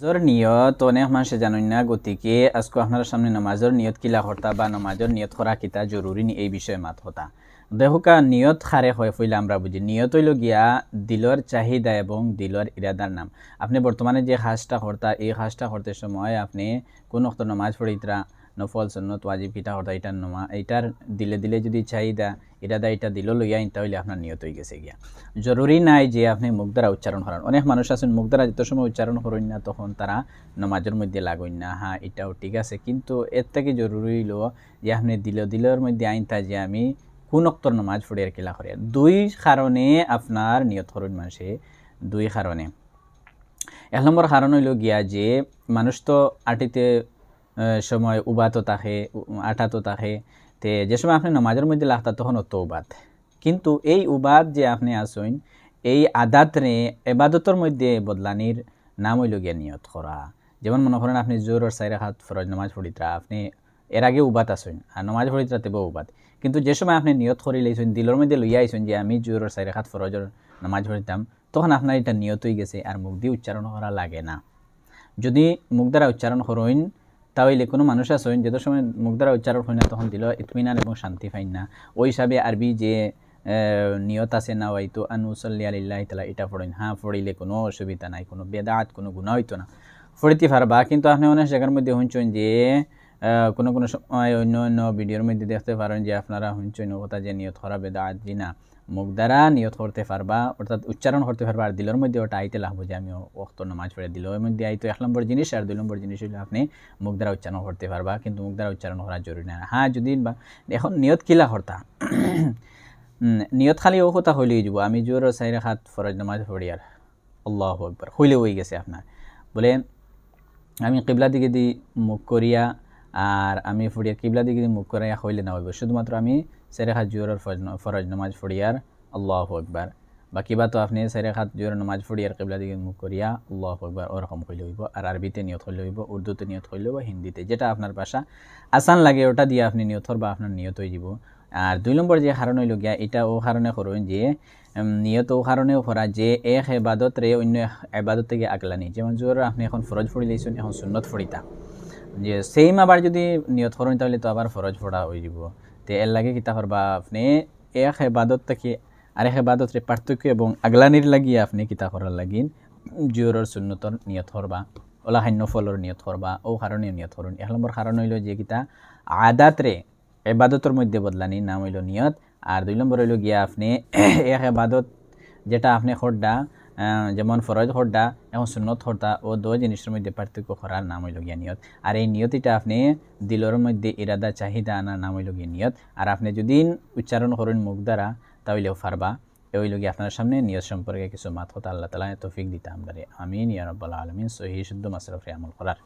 নামাজর নিয়ত অনেক মানুষে জানুন না গতিকে আজকে আপনার সামনে নামাজর নিয়ত কিলা হর্তা বা নামাজর নিয়ত করা কিতা জরুরি নি এই বিষয়ে মাত হতা। দেহকা, নিয়ত খারে হয় ফইলে আমরা বুঝি নিয়ত হইল গিয়া দিলর চাহিদা এবং দিলর ইরাদার নাম। আপনি বর্তমানে যে হাঁসটা হর্তা এই হাঁসটা হরতে সময় আপনি কোন নামাজ পড়িতরা নফল সন্নত ওয়াজিব কিতা হর্তা এটার নমা এইটার দিলে দিলে যদি চাহিদা ইরাদা এটা দিল লইয়া তাহলে আপনার নিয়ত হয়ে গেছে গিয়া জরুরি নাই যে আপনি মুখ দ্বারা উচ্চারণ করেন অনেক মানুষ আছেন মুখ দ্বারা যত সময় উচ্চারণ করেন না তখন তারা নমাজের মধ্যে লাগুন না হ্যাঁ এটাও ঠিক আছে কিন্তু এর থেকে জরুরি হইল যে আপনি দিল দিলের মধ্যে আইনতা যে আমি কোন অক্তর নমাজ আর কিলা করে দুই কারণে আপনার নিয়ত করেন মানুষে দুই কারণে এক নম্বর কারণ হইল গিয়া যে মানুষ তো আটিতে সময় উবাতো থাকে আটাতো থাকে তে যে সময় আপনি নামাজের মধ্যে লাগতা, তখন অত উবাদ কিন্তু এই উবাদ যে আপনি আসুন এই আদাত রে এবাদতর মধ্যে বদলানির নাম হইল গিয়া নিয়ত করা। যেমন মনে করেন আপনি জোর আর সাইরা হাত ফরজ নামাজ পড়িতরা, আপনি এর আগে উবাত আসুন আর নামাজ পড়িতরা তেব উবাদ কিন্তু যে সময় আপনি নিয়ত করি লাইছেন দিলর মধ্যে লইয়া আইসুন যে আমি জোর আর সাইরা হাত ফরজর নামাজ পড়িতাম, তখন আপনার এটা নিয়ত হয়ে গেছে, আর মুখ দিয়ে উচ্চারণ করা লাগে না। যদি মুখ দ্বারা উচ্চারণ করইন তাহলে কোনো মানুষ আছেন যত সময় মুখ দ্বারা উচ্চারণ হয় না, তখন দিল ইতমিনান এবং শান্তি পাইন না। ওই হিসাবে আরবি যে নিয়ত আছে না হয়তো আনুসল্লি আলিল্লাহ তালা এটা পড়েন। হ্যাঁ পড়িলে কোনো অসুবিধা নাই, কোনো বেদাত, কোনো গুণা হইতো না। পড়িতে পারবা, কিন্তু আপনি অনেক জায়গার মধ্যে শুনছেন যে কোনো কোনো সময় অন্য অন্য ভিডিওর মধ্যে দেখতে পারেন যে, আপনারা শুনছেন কথা যে নিয়ত করা বেদাত, জি না। মুখ দ্বারা নিয়ত করতে পারবা অর্থাৎ উচ্চারণ করতে পারবা আর দিলের মধ্যে ওটা আইতে লাগবো যে আমি অক্ত নামাজ পড়ে দিলের মধ্যে আইতো এক নম্বর জিনিস, আর দুই নম্বর জিনিস হলে আপনি মুখ দ্বারা উচ্চারণ করতে পারবা কিন্তু মুখ দ্বারা উচ্চারণ করা জরুরি না। হ্যাঁ যদি বা এখন নিয়ত কিলা হর্তা? নিয়ত খালি ও কথা হইলেই যাব আমি জোর চাইরে হাত ফরজ নামাজ পড়ি আর। আল্লাহ একবার হইলে হয়ে গেছে আপনার। বলে, আমি কিবলা দিকে দি মুখ করিয়া, আর আমি ফুড়িয়া কিবলা দিকে মুখ করিয়া হইলে না হইব। শুধুমাত্র আমি চাইরে হাত জোরের ফরজ নামাজ পড়িয়ার আল্লাহ একবার বা কিবা তো আপনি চাইরে হাত জোর নামাজ পড়িয়ার কিবলা দিকে মুখ করিয়া আল্লাহ একবার ওরকম হইলে হইব আর আরবিতে নিয়ত হইলে হইব উর্দুতে নিয়ত হইলে বা হিন্দিতে। যেটা আপনার ভাষা আসান লাগে, ওটা দিয়ে আপনি নিয়ত হর বা আপনার নিয়ত হয়ে যাব আর দুই নম্বর যে কারণ হইল গিয়া এটা ও কারণে করুন যে নিয়ত ও কারণেও করা যে, এক এবাদত রে অন্য এবাদত থেকে আগলানি। যেমন জোর আপনি এখন ফরজ ফড়ি লাইছেন এখন সুন্নত ফড়িতা যে সেম আবার যদি নিয়ত করেন তাহলে তো আবার ফরজ ফোড়া হয়ে যাব। তো এর লাগে কিতা করবা আপনি এক এবাদত থেকে আরেক এবাদত রে পার্থক্য এবং আগলানির লাগিয়ে আপনি কিতা করার লাগিন জোরের সুন্নতর নিয়ত করবা ওলা হান্য ফলর নিয়ত করবা ও কারণে নিয়ত করুন এক নম্বর কারণ হইল যে কিতা আদাত রে এবাদতের মধ্যে বদলানি নাম হইল নিয়ত আর দুই নম্বর হইল গিয়া আপনি এক এবাদত যেটা আপনি খোরডা যেমন ফরজ হর্দা এবং সুন্নত হর্দা ও দো জিনিসের মধ্যে পার্থক্য করার নাম হইল গিয়া নিয়ত। আর এই নিয়তিটা আপনি দিলর মধ্যে ইরাদা, চাহিদা আনার নাম হইল গিয়া নিয়ত। আর আপনি যদি উচ্চারণ করেন মুখ দ্বারা, তাহলেও ফারবা ওই লোক আপনার সামনে নিয়ত সম্পর্কে কিছু মাত। কথা আল্লাহ তালা তৌফিক দিতে ইয়া রব্বাল আলমিন। সহি, শুদ্ধ, মাসরফে আমল করার।